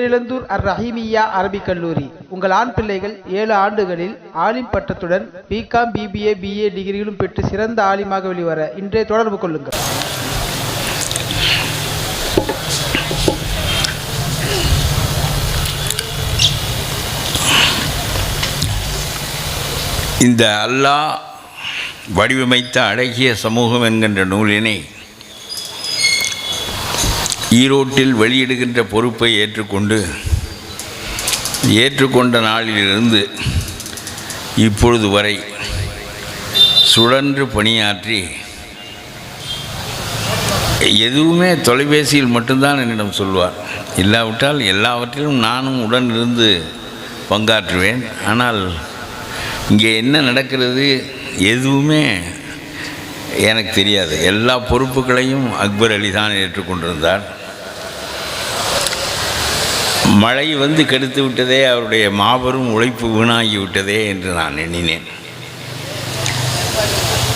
பேரிழந்தூர் அர் ரஹீமியா அரபிக் கல்லூரி. உங்கள் ஆண் பிள்ளைகள் ஏழு ஆண்டுகளில் ஆலிம் பட்டத்துடன் பிகாம் பிபிஏ பிஏ டிகிரிகளும் பெற்று சிறந்த ஆலிமாக வெளிவர இன்றே தொடர்பு கொள்ளுங்கள். இந்த அல்லாஹ் வடிவமைத்த அழகிய சமூகம் என்கின்ற நூலினை ஈரோட்டில் வெளியிடுகின்ற பொறுப்பை ஏற்றுக்கொண்டு ஏற்றுக்கொண்ட நாளிலிருந்து இப்பொழுது வரை சுழன்று பணியாற்றி எதுவுமே தொலைபேசியில் மட்டும்தான் என்னிடம் சொல்வார். இல்லாவிட்டால் எல்லாவற்றிலும் நானும் உடன் இருந்து பங்காற்றுவேன். ஆனால் இங்கே என்ன நடக்கிறது எதுவுமே எனக்கு தெரியாது. எல்லா பொறுப்புகளையும் அக்பர் அலி தான் ஏற்றுக்கொண்டிருந்தார். மழை வந்து கெடுத்து விட்டதே அவருடைய மாபெரும் உழைப்பு வீணாகி விட்டதே என்று நான் எண்ணினேன்.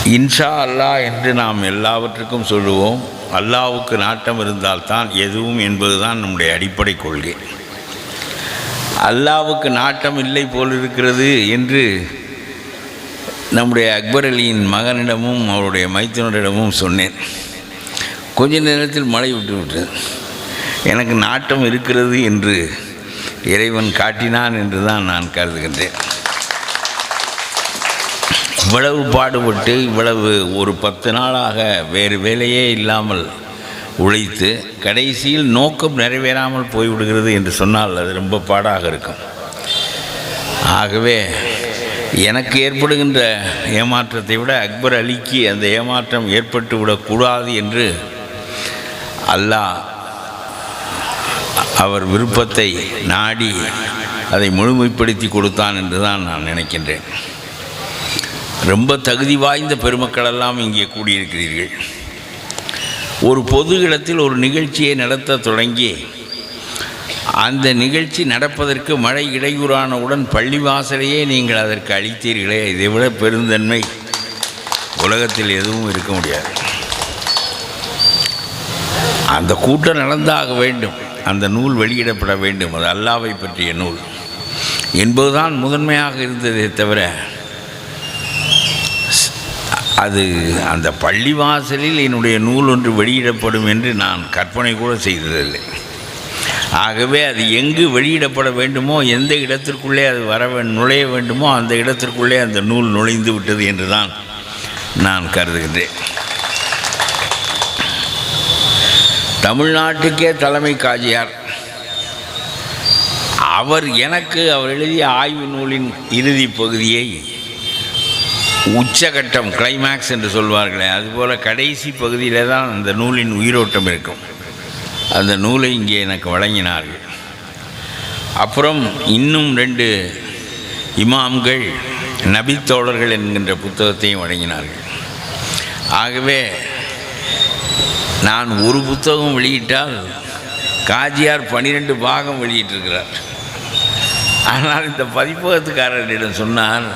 இன்ஷா அல்லாஹ் என்று நாம் எல்லாவற்றுக்கும் சொல்லுவோம். அல்லாவுக்கு நாட்டம் இருந்தால்தான் எதுவும் என்பதுதான் நம்முடைய அடிப்படை கொள்கை. அல்லாவுக்கு நாட்டம் இல்லை போல் இருக்கிறது என்று நம்முடைய அக்பர் அலியின் மகனிடமும் அவருடைய மைத்துனரிடமும் சொன்னேன். கொஞ்ச நேரத்தில் மழை விட்டு விட்டது. எனக்கு நாட்டம் இருக்கிறது என்று இறைவன் காட்டினான் என்று தான் நான் கருதுகின்றேன். இவ்வளவு பாடுபட்டு இவ்வளவு ஒரு பத்து நாளாக வேறு வேலையே இல்லாமல் உழைத்து கடைசியில் நோக்கம் நிறைவேறாமல் போய்விடுகிறது என்று சொன்னால் அது ரொம்ப பாடாக இருக்கும். ஆகவே எனக்கு ஏற்படுகின்ற ஏமாற்றத்தை விட அக்பர் அலிக்கு அந்த ஏமாற்றம் ஏற்பட்டு விடக்கூடாது என்று அல்லாஹ் அவர் விருப்பத்தை நாடி அதை முழுமைப்படுத்தி கொடுத்தான் என்று தான் நான் நினைக்கின்றேன். ரொம்ப தகுதி வாய்ந்த பெருமக்களெல்லாம் இங்கே கூடியிருக்கிறீர்கள். ஒரு பொது இடத்தில் ஒரு நிகழ்ச்சியை நடத்த தொடங்கி அந்த நிகழ்ச்சி நடப்பதற்கு மழை இடையூறானவுடன் பள்ளிவாசலையே நீங்கள் அதற்கு அளித்தீர்களே இதை விட பெருந்தன்மை உலகத்தில் எதுவும் இருக்க முடியாது. அந்த கூட்டம் நடந்தாக வேண்டும். அந்த நூல் வெளியிடப்பட வேண்டும். அது அல்லாவை பற்றிய நூல். என்பதுதான் முதன்மையாக இருந்ததே தவிர அது அந்த பள்ளிவாசலில் என்னுடைய நூல் ஒன்று வெளியிடப்படும் என்று நான் கற்பனை கூட செய்ததில்லை. ஆகவே அது எங்கு வெளியிடப்பட வேண்டுமோ எந்த இடத்திற்குள்ளே அது வர நுழைய வேண்டுமோ அந்த இடத்திற்குள்ளே அந்த நூல் நுழைந்து விட்டது என்று தான் நான் கருதுகின்றேன். தமிழ்நாட்டுக்கே தலைமை காஜியார். அவர் எனக்கு அவர் எழுதிய ஆய்வு நூலின் இறுதி பகுதியை உச்சகட்டம் கிளைமேக்ஸ் என்று சொல்வார்களே அதுபோல் கடைசி பகுதியில் தான் அந்த நூலின் உயிரோட்டம் இருக்கும். அந்த நூலை இங்கே எனக்கு வழங்கினார்கள். அப்புறம் இன்னும் ரெண்டு இமாம்கள் நபித்தோழர்கள் என்கின்ற புத்தகத்தையும் வழங்கினார்கள். ஆகவே நான் ஒரு புத்தகம் வெளியிட்டால் காஜியார் பன்னிரெண்டு பாகம் வெளியிட்டிருக்கிறார். ஆனால் இந்த பதிப்பகத்துக்காரரிடம் சொன்னார்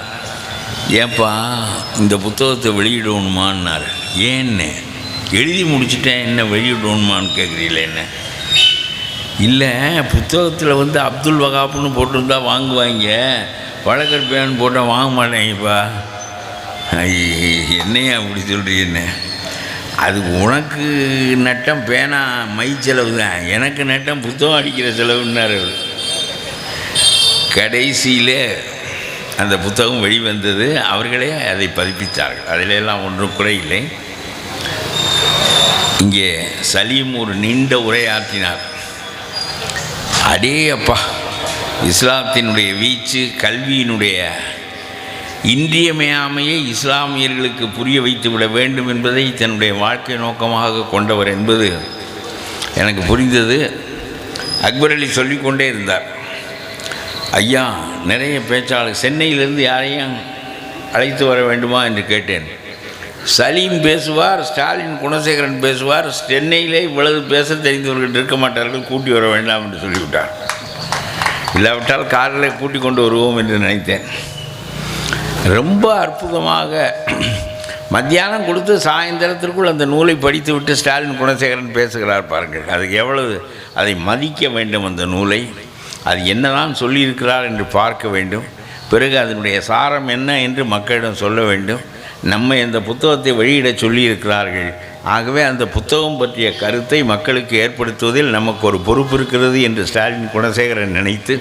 ஏப்பா இந்த புத்தகத்தை வெளியிடணுமான்னார். ஏன்னு? எழுதி முடிச்சுட்டேன் என்ன வெளியிடணுமான்னு கேட்குறீங்களே என்ன? இல்லை புத்தகத்தில் வந்து அப்துல் வகாப்புன்னு போட்டிருந்தா வாங்குவாங்க. பழக்கற்பேன்னு போட்டால் வாங்க மாட்டேங்கப்பா. என்னையா அப்படி சொல்கிறீங்க அது உனக்கு நட்டம் பேனா மை செலவு தான் எனக்கு நட்டம் புத்தகம் அடிக்கிற செலவுன்னார் அவர். கடைசியில் அந்த புத்தகம் வெளிவந்தது. அவர்களே அதை பதிப்பித்தார்கள். அதிலெல்லாம் ஒன்றும் குறையில்லை இங்கே சலீம் ஒரு நீண்ட உரையாற்றினார். அடே அப்பா இஸ்லாத்தினுடைய வீச்சு கல்வியினுடைய இன்றியமையாமையை இஸ்லாமியர்களுக்கு புரிய வைத்துவிட வேண்டும் என்பதை தன்னுடைய வாழ்க்கை நோக்கமாக கொண்டவர் என்பது எனக்கு புரிந்தது. அக்பர் அலி சொல்லிக்கொண்டே இருந்தார். ஐயா நிறைய பேச்சாளர் சென்னையிலிருந்து யாரையும் அழைத்து வர வேண்டுமா? என்று கேட்டேன். சலீம் பேசுவார் ஸ்டாலின் குணசேகரன் பேசுவார் சென்னையிலே இவ்வளவு பேச தெரிந்தவர்கள் இருக்க மாட்டார்கள் கூட்டி வர வேண்டாம் என்று சொல்லிவிட்டார். இல்லாவிட்டால் காரில் கூட்டி கொண்டு வருவோம் என்று நினைத்தேன். ரொம்ப அற்புதமாக மத்தியானம் கொடுத்து சாயந்தரத்திற்குள் அந்த நூலை படித்து விட்டு ஸ்டாலின் குணசேகரன் பேசுகிறார் பாருங்கள். அதுக்கு எவ்வளவு அதை மதிக்க வேண்டும் அந்த நூலை? அது என்னதான் சொல்லியிருக்கிறார் என்று பார்க்க வேண்டும். பிறகு அதனுடைய சாரம் என்ன என்று மக்களிடம் சொல்ல வேண்டும். நம்ம இந்த புத்தகத்தை வெளியிட சொல்லியிருக்கிறார்கள். ஆகவே அந்த புத்தகம் பற்றிய கருத்தை மக்களுக்கு ஏற்படுத்துவதில் நமக்கு ஒரு பொறுப்பு இருக்கிறது என்று ஸ்டாலின் குணசேகரன் நினைத்து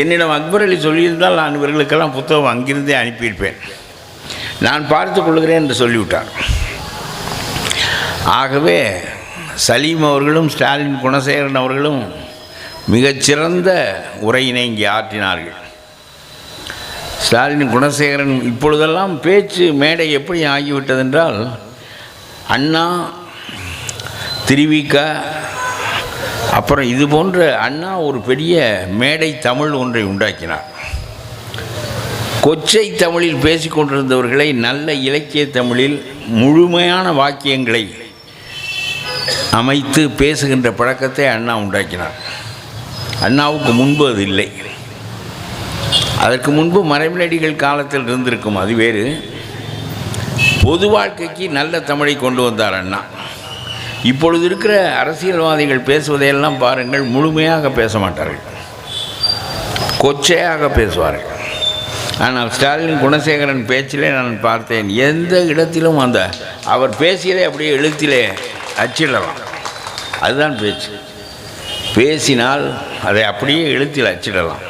என்னிடம் அக்பர் அலி சொல்லியிருந்தால் நான் இவர்களுக்கெல்லாம் புத்தகம் அங்கிருந்தே அனுப்பியிருப்பேன். நான் பார்த்து கொள்கிறேன் என்று சொல்லிவிட்டார். ஆகவே சலீம் அவர்களும் ஸ்டாலின் குணசேகரன் அவர்களும் மிகச்சிறந்த உரையினை இங்கே ஆற்றினார்கள். ஸ்டாலின் குணசேகரன் இப்பொழுதெல்லாம் பேச்சு மேடை எப்படி ஆகிவிட்டதென்றால் அண்ணா திருவிக அப்புறம் இது போன்ற அண்ணா ஒரு பெரிய மேடை தமிழ் ஒன்றை உண்டாக்கினார். கொச்சை தமிழில் பேசிக்கொண்டிருந்தவர்களை நல்ல இலக்கிய தமிழில் முழுமையான வாக்கியங்களை அமைத்து பேசுகின்ற பழக்கத்தை அண்ணா உண்டாக்கினார். அண்ணாவுக்கு முன்பு அது இல்லை. அதற்கு முன்பு மறைமலடிகள் காலத்தில் இருந்திருக்கும் அது வேறு. பொது வாழ்க்கைக்கு நல்ல தமிழை கொண்டு வந்தார் அண்ணா. இப்பொழுது இருக்கிற அரசியல்வாதிகள் பேசுவதையெல்லாம் பாருங்கள் முழுமையாக பேச மாட்டார்கள். கொச்சையாக பேசுவார்கள். ஆனால் ஸ்டாலின் குணசேகரன் பேச்சிலே நான் பார்த்தேன் எந்த இடத்திலும் அந்த அவர் பேசியதை அப்படியே எழுத்திலே அச்சிடலாம். அதுதான் பேச்சு. பேசினால் அதை அப்படியே எழுத்தில் அச்சிடலாம்.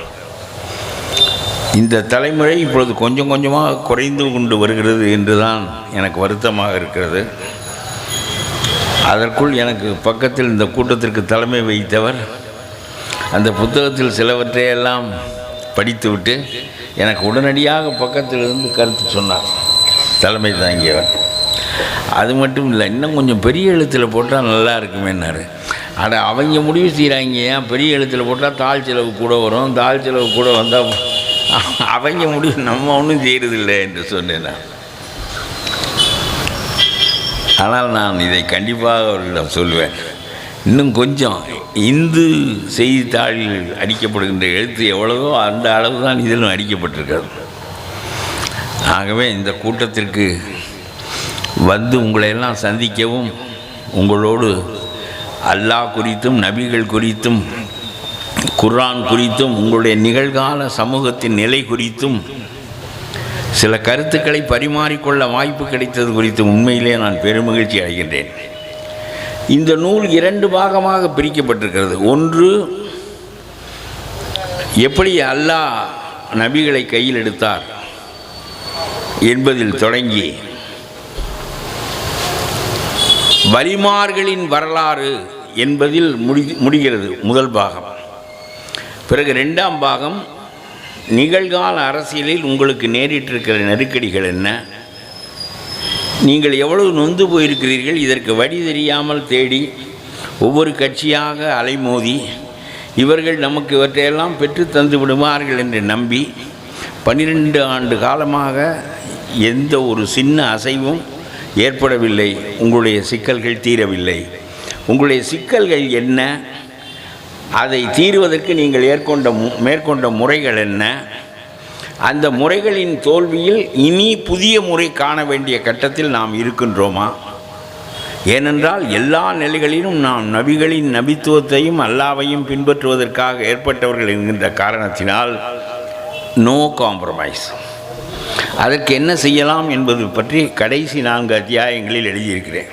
இந்த தலைமுறை இப்பொழுது கொஞ்சம் கொஞ்சமாக குறைந்து கொண்டு வருகிறது என்று தான் எனக்கு வருத்தமாக இருக்கிறது. அதற்குள் எனக்கு பக்கத்தில் இந்த கூட்டத்திற்கு தலைமை வைத்தவர் அந்த புத்தகத்தில் சிலவற்றையெல்லாம் படித்துவிட்டு எனக்கு உடனடியாக பக்கத்தில் இருந்து கருத்து சொன்னார். தலைமை தாங்கியவர். அது மட்டும் இல்லை இன்னும் கொஞ்சம் பெரிய எழுத்தில் போட்டால் நல்லா இருக்குமேன்னாரு. அட அவங்க முடிவு செய்கிறாங்க ஏன் பெரிய எழுத்தில் போட்டால் தாழ் செலவு கூட வரும் தாழ் செலவு கூட வந்தால் அவங்க முடிவு நம்ம ஒன்றும் செய்கிறதில்லை என்று சொன்னேன் நான். ஆனால் நான் இதை கண்டிப்பாக அவர்களிடம் சொல்வேன். இன்னும் கொஞ்சம் இந்து செய்தித்தாளில் அடிக்கப்படுகின்ற எழுத்து எவ்வளவோ அந்த அளவு தான் இதிலும் அடிக்கப்பட்டிருக்கிறது. ஆகவே இந்த கூட்டத்திற்கு வந்து உங்களையெல்லாம் சந்திக்கவும் உங்களோடு அல்லாஹ் குறித்தும் நபிகள் குறித்தும் குர்ஆன் குறித்தும் உங்களுடைய நிகழ்கால சமூகத்தின் நிலை குறித்தும் சில கருத்துக்களை பரிமாறிக்கொள்ள வாய்ப்பு கிடைத்தது குறித்து உண்மையிலே நான் பெருமகிழ்ச்சி அடைகின்றேன். இந்த நூல் இரண்டு பாகமாக பிரிக்கப்பட்டிருக்கிறது. ஒன்று எப்படி அல்லாஹ் நபிகளை கையில் எடுத்தார் என்பதில் தொடங்கி வலிமார்களின் வரலாறு என்பதில் முடி முடிகிறது முதல் பாகம். பிறகு ரெண்டாம் பாகம் நிகழ்கால அரசியலில் உங்களுக்கு நேரிட்டிருக்கிற நெருக்கடிகள் என்ன? நீங்கள் எவ்வளவு நொந்து போயிருக்கிறீர்கள்? இதற்கு வழி தெரியாமல் தேடி ஒவ்வொரு கட்சியாக அலைமோதி இவர்கள் நமக்கு இவற்றையெல்லாம் பெற்று தந்து விடுவார்கள் என்று நம்பி பன்னிரெண்டு ஆண்டு காலமாக எந்த ஒரு சின்ன அசைவும் ஏற்படவில்லை. உங்களுடைய சிக்கல்கள் தீரவில்லை. உங்களுடைய சிக்கல்கள் என்ன? அதை தீர்வதற்கு நீங்கள் ஏற்கொண்ட மேற்கொண்ட முறைகள் என்ன? அந்த முறைகளின் தோல்வியில் இனி புதிய முறை காண வேண்டிய கட்டத்தில் நாம் இருக்கின்றோமா? ஏனென்றால் எல்லா நிலைகளிலும் நாம் நபிகளின் நபித்துவத்தையும் அல்லாவையும் பின்பற்றுவதற்காக ஏற்பட்டவர்கள் என்கின்ற காரணத்தினால் நோ காம்ப்ரமைஸ் அதற்கு என்ன செய்யலாம் என்பது பற்றி கடைசி நான்கு அத்தியாயங்களில் எழுதியிருக்கிறேன்.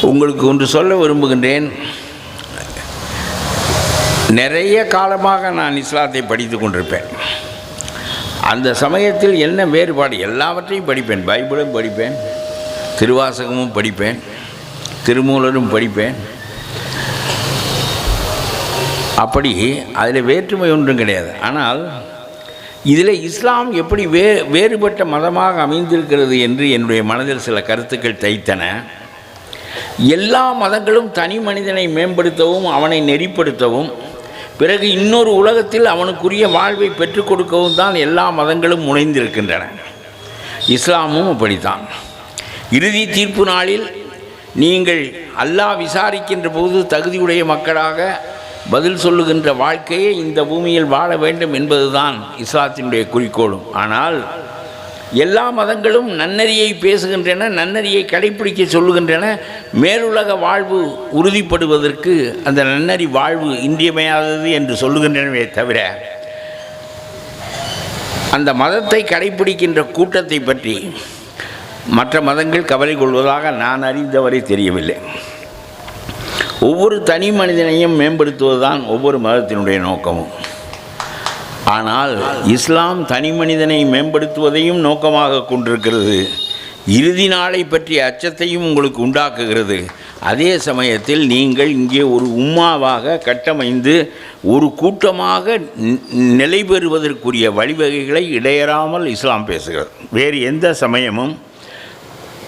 உங்களுக்கு ஒன்று சொல்ல விரும்புகின்றேன். நிறைய காலமாக நான் இஸ்லாத்தை படித்து கொண்டிருப்பேன். அந்த சமயத்தில் என்ன வேறுபாடு? எல்லாவற்றையும் படிப்பேன். பைபிளும் படிப்பேன். திருவாசகமும் படிப்பேன். திருமூலரும் படிப்பேன். அப்படி அதில் வேற்றுமை ஒன்றும் கிடையாது. ஆனால் இதில் இஸ்லாம் எப்படி வே வேறுபட்ட மதமாக அமைந்திருக்கிறது என்று என்னுடைய மனதில் சில கருத்துக்கள் தைத்தன. எல்லா மதங்களும் தனி மனிதனை மேம்படுத்தவும் அவனை நெறிப்படுத்தவும் பிறகு இன்னொரு உலகத்தில் அவனுக்குரிய வாழ்வை பெற்றுக் கொடுக்கவும் தான் எல்லா மதங்களும் முனைந்திருக்கின்றன. இஸ்லாமும் அப்படித்தான். இறுதி தீர்ப்பு நாளில் நீங்கள் அல்லாஹ் விசாரிக்கின்ற போது தகுதியுடைய மக்களாக பதில் சொல்லுகின்ற வாழ்க்கையை இந்த பூமியில் வாழ வேண்டும் என்பதுதான் இஸ்லாத்தினுடைய குறிக்கோளும். ஆனால் எல்லா மதங்களும் நன்னறியை பேசுகின்றன நன்னறியை கடைப்பிடிக்க சொல்லுகின்றன. மேலுலக வாழ்வு உறுதிப்படுவதற்கு அந்த நன்னறி வாழ்வு இன்றியமையாதது என்று சொல்லுகின்றனவே தவிர அந்த மதத்தை கடைப்பிடிக்கின்ற கூட்டத்தை பற்றி மற்ற மதங்கள் கவலை கொள்வதாக நான் அறிந்தவரை தெரியவில்லை. ஒவ்வொரு தனி மனிதனையும் மேம்படுத்துவதுதான் ஒவ்வொரு மதத்தினுடைய நோக்கமும். ஆனால் இஸ்லாம் தனி மனிதனை மேம்படுத்துவதையும் நோக்கமாக கொண்டிருக்கிறது. இறுதி நாளை பற்றிய அச்சத்தையும் உங்களுக்கு உண்டாக்குகிறது. அதே சமயத்தில் நீங்கள் இங்கே ஒரு உம்மாவாக கட்டமைந்து ஒரு கூட்டமாக நிலை பெறுவதற்குரிய வழிவகைகளை இடையறாமல் இஸ்லாம் பேசுகிறது. வேறு எந்த சமயமும்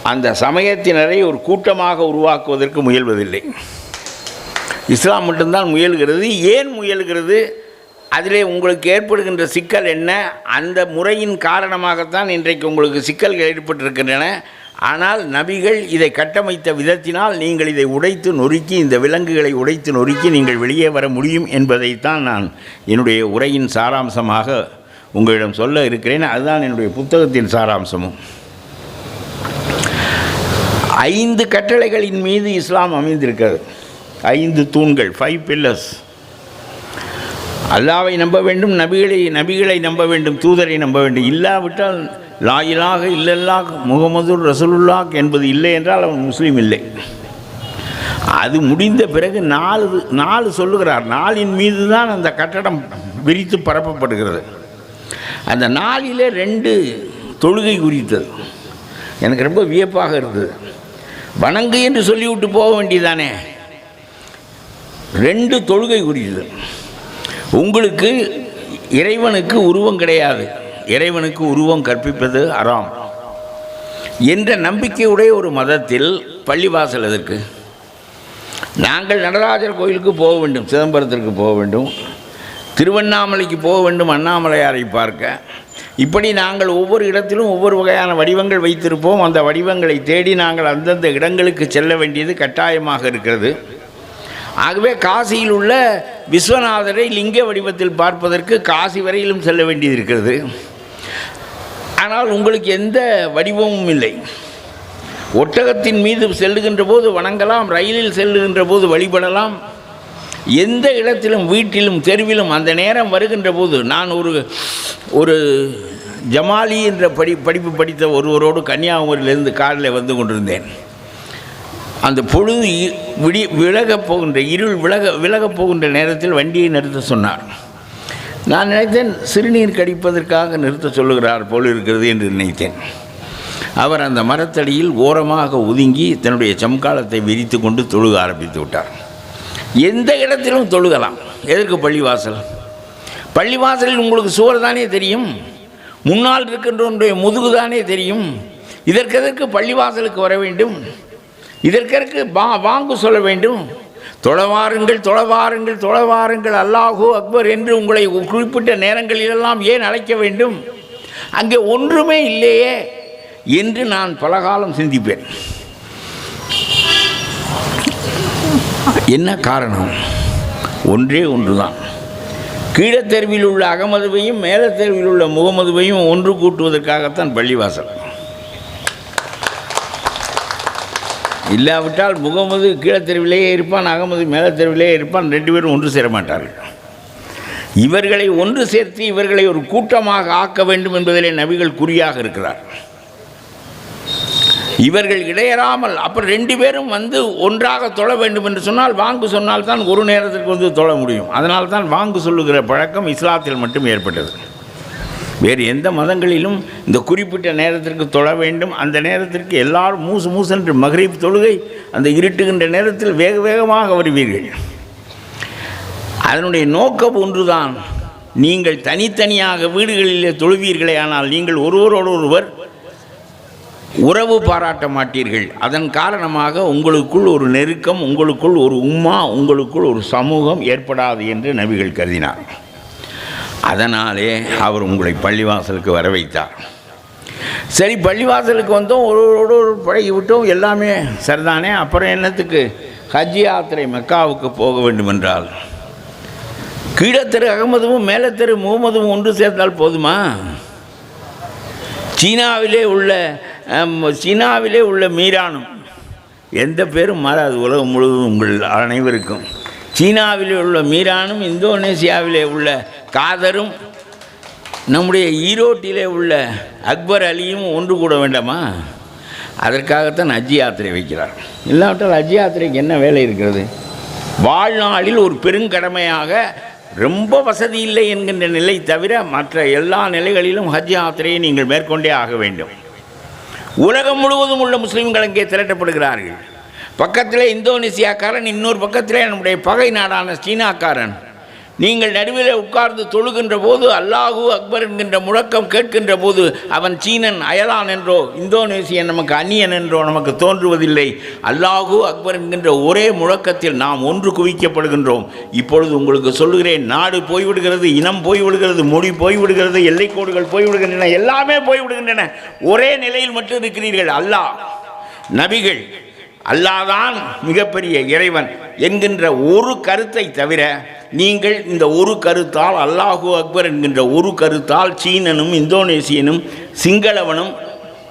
அந்த சமயத்தினரை ஒரு கூட்டமாக உருவாக்குவதற்கு முயல்வதில்லை. இஸ்லாம் மட்டும்தான் முயல்கிறது. ஏன் முயல்கிறது? அதிலே உங்களுக்கு ஏற்படுகின்ற சிக்கல் என்ன? அந்த முறையின் காரணமாகத்தான் இன்றைக்கு உங்களுக்கு சிக்கல்கள் ஏற்பட்டிருக்கின்றன. ஆனால் நபிகள் இதை கட்டமைத்த விதத்தினால் நீங்கள் இதை உடைத்து நொறுக்கி இந்த விலங்குகளை உடைத்து நொறுக்கி நீங்கள் வெளியே வர முடியும் என்பதைத்தான் நான் என்னுடைய உரையின் சாராம்சமாக உங்களிடம் சொல்ல இருக்கிறேன். அதுதான் என்னுடைய புத்தகத்தின் சாராம்சமும். ஐந்து கட்டளைகளின் மீது இஸ்லாம் அமைந்திருக்கிறது. ஐந்து தூண்கள் ஃபைவ் பில்லர்ஸ் அல்லாவை நம்ப வேண்டும் நபிகளை நபிகளை நம்ப வேண்டும் தூதரை நம்ப வேண்டும். இல்லாவிட்டால் லாயிலாக இல்லல்லா முகமது ரசூலுல்லாஹ் என்பது இல்லை என்றால் அவன் முஸ்லீம் இல்லை. அது முடிந்த பிறகு நாலு நாலு சொல்லுகிறார். நாளின் மீது தான் அந்த கட்டடம் விரித்து பரப்பப்படுகிறது. அந்த நாளிலே ரெண்டு தொழுகை குறித்தது. எனக்கு ரொம்ப வியப்பாக இருந்தது. வணங்கு என்று சொல்லிவிட்டு போக வேண்டியதானே ரெண்டு தொழுகை குறித்தது. உங்களுக்கு இறைவனுக்கு உருவம் கிடையாது. இறைவனுக்கு உருவம் கற்பிப்பது அறாம் என்ற நம்பிக்கையுடைய ஒரு மதத்தில் பள்ளிவாசல் எதற்கு? நாங்கள் நடராஜர் கோயிலுக்கு போக வேண்டும் சிதம்பரத்திற்கு போக வேண்டும். திருவண்ணாமலைக்கு போக வேண்டும் அண்ணாமலையாரை பார்க்க. இப்படி நாங்கள் ஒவ்வொரு இடத்திலும் ஒவ்வொரு வகையான வடிவங்கள் வைத்திருப்போம். அந்த வடிவங்களை தேடி நாங்கள் அந்தந்த இடங்களுக்கு செல்ல வேண்டியது கட்டாயமாக இருக்கிறது. ஆகவே காசியில் உள்ள விஸ்வநாதரை லிங்க வடிவத்தில் பார்ப்பதற்கு காசி வரையிலும் செல்ல வேண்டியது இருக்கிறது. ஆனால் உங்களுக்கு எந்த வடிவமும் இல்லை. ஒட்டகத்தின் மீது செல்லுகின்ற போது வணங்கலாம் ரயிலில் செல்லுகின்ற போது வழிபடலாம். எந்த இடத்திலும் வீட்டிலும் தெருவிலும் அந்த நேரம் வருகின்ற போது நான் ஒரு ஒரு ஜமாலி என்ற படி படிப்பு படித்த ஒருவரோடு கன்னியாகுமரியிலிருந்து காரில் வந்து கொண்டிருந்தேன். அந்த பொழுது இ- விடி விலகப் போகின்ற இருள் விலக விலகப் போகின்ற நேரத்தில் வண்டியை நிறுத்த சொன்னார். நான் நினைத்தேன் சிறுநீர் கடிப்பதற்காக நிறுத்த சொல்லுகிறார் போல் இருக்கிறது என்று நினைத்தேன். அவர் அந்த மரத்தடியில் ஓரமாக ஒதுங்கி தன்னுடைய சம்காலத்தை விரித்து கொண்டு தொழுக ஆரம்பித்து விட்டார். எந்த இடத்திலும் தொழுகலாம். எதற்கு பள்ளிவாசல்? பள்ளிவாசலில் உங்களுக்கு சுவர் தானே தெரியும்? முன்னால் இருக்கின்றவனுடைய முதுகு தானே தெரியும்? இதற்கு எதற்கு பள்ளிவாசலுக்கு வர வேண்டும்? இதற்கிற்கு வா வாங்கு சொல்ல வேண்டும். தொழவாருங்கள் தொழவாருங்கள் தொழவாருங்கள் அல்லாஹூ அக்பர் என்று உங்களை குறிப்பிட்ட நேரங்களிலெல்லாம் ஏன் அழைக்க வேண்டும்? அங்கே ஒன்றுமே இல்லையே என்று நான் பலகாலம் சிந்திப்பேன். என்ன காரணம்? ஒன்றே ஒன்றுதான். கீழத்தெருவில் உள்ள அகமதுவையும் மேலத்தெருவில் உள்ள முகமதுவையும் ஒன்று கூட்டுவதற்காகத்தான் பள்ளிவாசல். இல்லாவிட்டால் முகமது கீழத்தெருவிலேயே இருப்பான் அகமது மேலத்தெருவிலேயே இருப்பான் ரெண்டு பேரும் ஒன்று சேர மாட்டார்கள். இவர்களை ஒன்று சேர்த்து இவர்களை ஒரு கூட்டமாக ஆக்க வேண்டும் என்பதிலே நபிகள் குறியாக இருக்கிறார். இவர்கள் இடையறாமல் அப்புறம் ரெண்டு பேரும் வந்து ஒன்றாக தொழ வேண்டும் என்று சொன்னால் வாங்கு சொன்னால் தான் ஒரு நேரத்திற்கு வந்து தொழ முடியும். அதனால் தான் வாங்கு சொல்லுகிற பழக்கம் இஸ்லாத்தில் மட்டும் ஏற்பட்டது. வேறு எந்த மதங்களிலும் இந்த குறிப்பிட்ட நேரத்திற்கு தொழ வேண்டும். அந்த நேரத்திற்கு எல்லாரும் மூசு மூசென்று மகரீப் தொழுகை அந்த இருட்டுகின்ற நேரத்தில் வேக வேகமாக வருவீர்கள். அதனுடைய நோக்கம் ஒன்றுதான். நீங்கள் தனித்தனியாக வீடுகளிலே தொழுவீர்களே ஆனால் நீங்கள் ஒருவரோடொருவர் உறவு பாராட்ட மாட்டீர்கள். அதன் காரணமாக உங்களுக்குள் ஒரு நெருக்கம் உங்களுக்குள் ஒரு உம்மா உங்களுக்குள் ஒரு சமூகம் ஏற்படாது என்று நபிகள் கருதினார் அதனாலே அவர் உங்களை பள்ளிவாசலுக்கு வர வைத்தார். சரி பள்ளிவாசலுக்கு வந்தோம் ஒரு ஒரு பழகி விட்டோம் எல்லாமே சரிதானே? அப்புறம் என்னத்துக்கு? ஹஜ் யாத்திரை மெக்காவுக்கு போக வேண்டுமென்றால். கீழத்தெரு அகமதுவும் மேலத்தெரு முகமதுவும் ஒன்று சேர்ந்தால் போதுமா? சீனாவிலே உள்ள சீனாவிலே உள்ள மீரானும். எந்த பேரும் மாறாது உலகம் முழுவதும் உங்கள் அனைவருக்கும். சீனாவிலே உள்ள மீரானும் இந்தோனேசியாவிலே உள்ள காதரும் நம்முடைய ஈரோட்டிலே உள்ள அக்பர் அலியும் ஒன்று கூட வேண்டாமா? அதற்காகத்தான் ஹஜ் யாத்திரை வைக்கிறார். இல்லாவிட்டால் ஹஜ் யாத்திரைக்கு என்ன வேலை இருக்கிறது? வாழ்நாளில் ஒரு பெருங்கடமையாக ரொம்ப வசதி இல்லை என்கின்ற நிலை தவிர மற்ற எல்லா நிலைகளிலும் ஹஜ் யாத்திரையை நீங்கள் மேற்கொண்டே ஆக வேண்டும். உலகம் முழுவதும் உள்ள முஸ்லீம்கள் அங்கே திரட்டப்படுகிறார்கள். பக்கத்திலே இந்தோனேசியாக்காரன் இன்னொரு பக்கத்திலே நம்முடைய பகை நாடான சீனாக்காரன். நீங்கள் நடுவில் உட்கார்ந்து தொழுகின்ற போது அல்லாஹூ அக்பர் என்கின்ற முழக்கம் கேட்கின்ற போது அவன் சீனன் அயலான் என்றோ இந்தோனேசியன் நமக்கு அந்நியன் என்றோ நமக்கு தோன்றுவதில்லை. அல்லாஹூ அக்பர் என்கின்ற ஒரே முழக்கத்தில் நாம் ஒன்று குவிக்கப்படுகின்றோம். இப்பொழுது உங்களுக்கு சொல்லுகிறேன் நாடு போய்விடுகிறது இனம் போய்விடுகிறது மொழி போய்விடுகிறது எல்லைக்கோடுகள் போய்விடுகின்றன எல்லாமே போய்விடுகின்றன. ஒரே நிலையில் மட்டும் இருக்கிறீர்கள் அல்லாஹ். நபிகள் அல்லாதான் மிகப்பெரிய இறைவன் என்கின்ற ஒரு கருத்தை தவிர நீங்கள் இந்த ஒரு கருத்தால் அல்லாஹு அக்பர் என்கின்ற ஒரு கருத்தால் சீனனும் இந்தோனேசியனும் சிங்களவனும்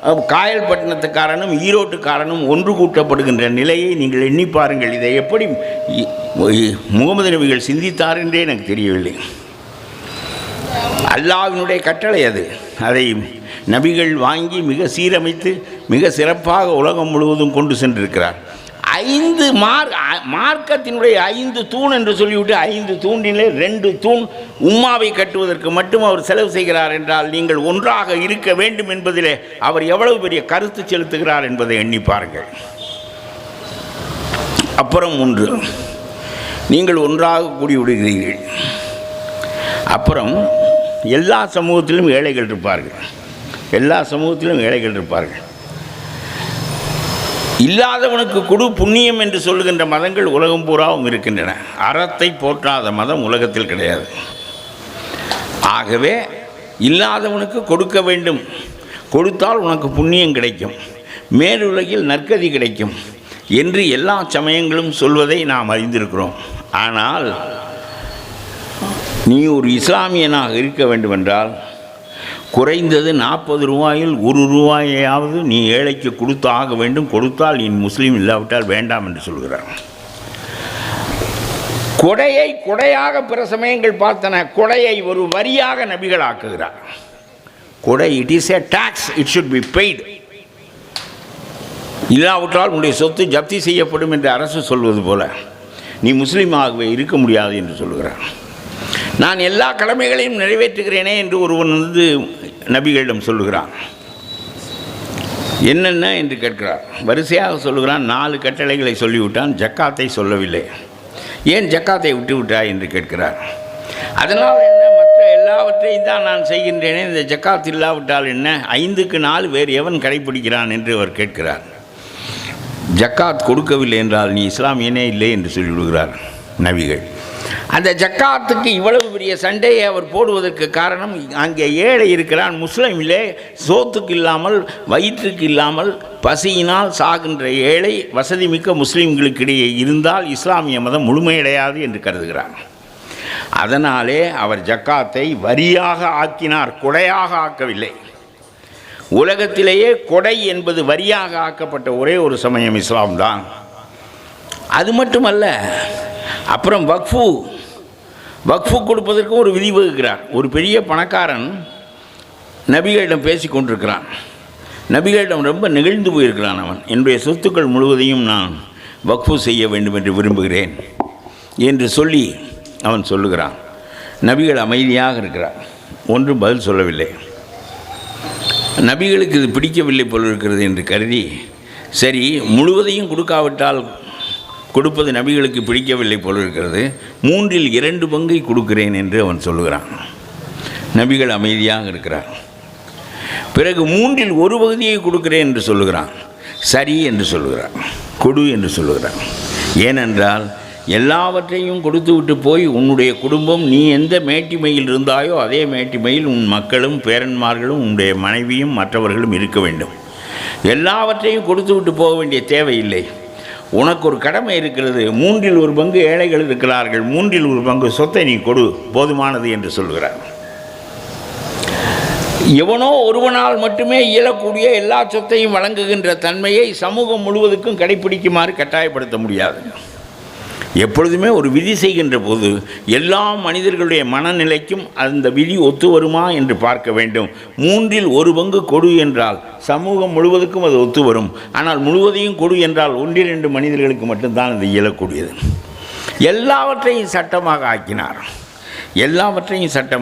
காயல்பட்டினத்துக்காரனும் ஈரோட்டுக்காரனும் ஒன்று கூட்டப்படுகின்ற நிலையை நீங்கள் எண்ணி பாருங்கள். இதை எப்படி இ- முகமது நபிகள் சிந்தித்தார் என்றே எனக்கு தெரியவில்லை. அல்லாவினுடைய கட்டளை அது. அதை நபிகள் வாங்கி மிக சீரமைத்து மிக சிறப்பாக உலகம் முழுவதும் கொண்டு சென்றிருக்கிறார். ஐந்து மார்க் மார்க்கத்தினுடைய ஐந்து தூண் என்று சொல்லிவிட்டு ஐந்து தூண்டிலே ரெண்டு தூண் உம்மாவை கட்டுவதற்கு மட்டும் அவர் செலவு செய்கிறார் என்றால் நீங்கள் ஒன்றாக இருக்க வேண்டும் என்பதிலே அவர் எவ்வளவு பெரிய கருத்து செலுத்துகிறார் என்பதை எண்ணி பாருங்கள். அப்புறம் ஒன்று நீங்கள் ஒன்றாக கூடி விடுகிறீர்கள் அப்புறம் எல்லா சமூகத்திலும் ஏழைகள் இருப்பார்கள். எல்லா சமூகத்திலும் ஏழைகள் இருப்பார்கள். இல்லாதவனுக்கு கொடு புண்ணியம் என்று சொல்லுகின்ற மதங்கள் உலகம் பூராவும் இருக்கின்றன. அறத்தை போற்றாத மதம் உலகத்தில் கிடையாது. ஆகவே இல்லாதவனுக்கு கொடுக்க வேண்டும். கொடுத்தால் உனக்கு புண்ணியம் கிடைக்கும். மேலுலகில் நற்கதி கிடைக்கும் என்று எல்லா சமயங்களும் சொல்வதை நாம் அறிந்திருக்கிறோம். ஆனால் நீ ஒரு இஸ்லாமியனாக இருக்க வேண்டுமென்றால் குறைந்தது நாற்பது ரூபாயில் ஒரு ரூபாயையாவது நீ ஏழைக்கு கொடுத்து ஆக வேண்டும். கொடுத்தால் நீ முஸ்லீம் இல்லாவிட்டால் வேண்டாம் என்று சொல்கிறார். கொடையை கொடையாக பிற சமயங்கள் பார்த்தன கொடையை ஒரு வரியாக நபிகள் ஆக்குகிறார் கொடை it is a tax it should be paid இல்லாவிட்டால் உன்னுடைய சொத்து ஜப்தி செய்யப்படும் என்று அரசு சொல்வது போல நீ முஸ்லீமாகவே இருக்க முடியாது என்று சொல்கிறார். நான் எல்லா கடமைகளையும் நிறைவேற்றுகிறேனே என்று ஒருவன் வந்து நபிகளிடம் சொல்லுகிறான். என்னென்ன? என்று கேட்கிறார். வரிசையாக சொல்லுகிறான். நாலு கட்டளைகளை சொல்லிவிட்டான். ஜக்காத்தை சொல்லவில்லை. ஏன் ஜக்காத்தை விட்டு விட்டாய்? என்று கேட்கிறார். அதனால் என்ன? மற்ற எல்லாவற்றையும் தான் நான் செய்கின்றேனே. இந்த ஜக்காத் இல்லாவிட்டால் என்ன? ஐந்துக்கு நாலு வேறு எவன் கடைப்பிடிக்கிறான்? என்று அவர் கேட்கிறார். ஜக்காத் கொடுக்கவில்லை என்றால் நீ இஸ்லாமியனே இல்லை என்று சொல்லிவிடுகிறார் நபிகள். அந்த ஜக்காத்துக்கு இவ்வளவு பெரிய சண்டையை அவர் போடுவதற்கு காரணம் அங்கே ஏழை இருக்கிறான் முஸ்லீமிலே சோத்துக்கு இல்லாமல் வயிற்றுக்கு இல்லாமல் பசியினால் சாகின்ற ஏழை வசதி மிக்க முஸ்லீம்களுக்கிடையே இருந்தால் இஸ்லாமிய மதம் முழுமையடையாது என்று கருதுகிறார். அதனாலே அவர் ஜக்காத்தை வரியாக ஆக்கினார் கொடையாக ஆக்கவில்லை. உலகத்திலேயே கொடை என்பது வரியாக ஆக்கப்பட்ட ஒரே ஒரு சமயம் இஸ்லாம் தான் அது மட்டுமல்ல அப்புறம் வக்ஃபு. வக்ஃபு கொடுப்பதற்கும் ஒரு விதி வகுக்கிறார். ஒரு பெரிய பணக்காரன் நபிகளிடம் பேசி கொண்டிருக்கிறான். நபிகளிடம் ரொம்ப நெகிழ்ந்து போயிருக்கிறான் அவன். என்னுடைய சொத்துக்கள் முழுவதையும் நான் வக்ஃபு செய்ய வேண்டும் என்று விரும்புகிறேன் என்று சொல்லி அவன் சொல்லுகிறான். நபிகள் அமைதியாக இருக்கிறார். ஒன்றும் பதில் சொல்லவில்லை. நபிகளுக்கு இது பிடிக்கவில்லை போல் இருக்கிறது என்று கருதி சரி முழுவதையும் கொடுக்காவிட்டால் கொடுப்பது நபிகளுக்கு பிடிக்கவில்லை போல் இருக்கிறது. மூன்றில் இரண்டு பங்கை கொடுக்கிறேன் என்று அவன் சொல்லுகிறான். நபிகள் அமைதியாக இருக்கிறார். பிறகு மூன்றில் ஒரு பகுதியை கொடுக்கிறேன் என்று சொல்லுகிறான். சரி என்று சொல்லுகிறான். கொடு என்று சொல்லுகிறான். ஏனென்றால் எல்லாவற்றையும் கொடுத்து விட்டு போய் உன்னுடைய குடும்பம் நீ எந்த மேட்டிமையில் இருந்தாயோ அதே மேட்டிமையில் உன் மக்களும் பேரன்மார்களும் உன்னுடைய மனைவியும் மற்றவர்களும் இருக்க வேண்டும். எல்லாவற்றையும் கொடுத்து விட்டு போக வேண்டிய தேவையில்லை. உனக்கு ஒரு கடமை இருக்கிறது. மூன்றில் ஒரு பங்கு ஏழைகள் இருக்கிறார்கள். மூன்றில் ஒரு பங்கு சொத்தை நீ கொடு. போதுமானது என்று சொல்கிறார். எவனோ ஒருவனால் மட்டுமே இயலக்கூடிய எல்லா சொத்தையும் வழங்குகின்ற தன்மையை சமூகம் முழுவதுக்கும் கடைப்பிடிக்குமாறு கட்டாயப்படுத்த முடியாது. எப்பொழுதுமே ஒரு விதி செய்கின்ற போது எல்லா மனிதர்களுடைய மனநிலைக்கும் அந்த விதி ஒத்து வருமா என்று பார்க்க வேண்டும். மூன்றில் ஒரு பங்கு கொடு என்றால் சமூகம் முழுவதுக்கும் அது ஒத்து வரும். ஆனால் முழுவதையும் கொடு என்றால் ஒன்றிரண்டு மனிதர்களுக்கு மட்டும்தான் அது இயலக்கூடியது. எல்லாவற்றையும் சட்டமாக ஆக்கினார். எல்லாவற்றையும் சட்டம்